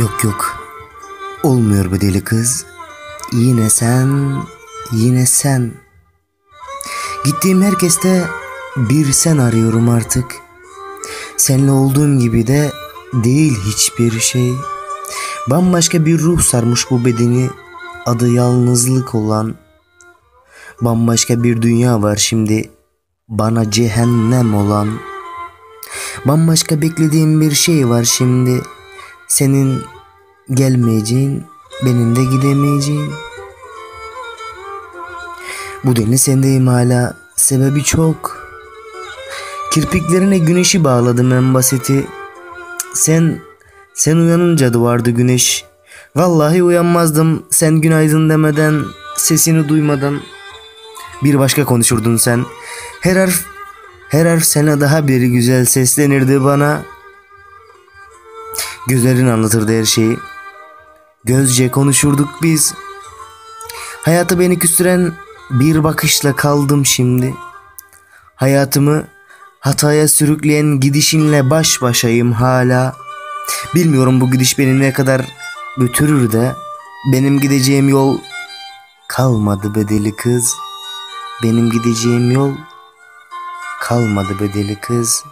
Yok yok. Olmuyor bu deli kız. Yine sen, yine sen. Gittiğim herkeste bir sen arıyorum artık. Seninle olduğum gibi de değil hiçbir şey. Bambaşka bir ruh sarmış bu bedeni. Adı yalnızlık olan. Bambaşka bir dünya var şimdi. Bana cehennem olan. Bambaşka beklediğim bir şey var şimdi. Senin gelmeyeceğin, benim de gidemeyeceğim. Bu deniz sendeyim hala. Sebebi çok. Kirpiklerine güneşi bağladım en basiti. Sen, sen uyanınca duvardı güneş. Vallahi uyanmazdım sen günaydın demeden, sesini duymadan. Bir başka konuşurdun sen. Her harf, her harf sana daha bir güzel seslenirdi bana. Gözlerin anlatırdı her şeyi. Gözce konuşurduk biz. Hayatı beni küstüren bir bakışla kaldım şimdi. Hayatımı hataya sürükleyen gidişinle baş başayım hala. Bilmiyorum bu gidiş beni ne kadar götürür de benim gideceğim yol kalmadı bedeli kız. Benim gideceğim yol kalmadı bedeli kız.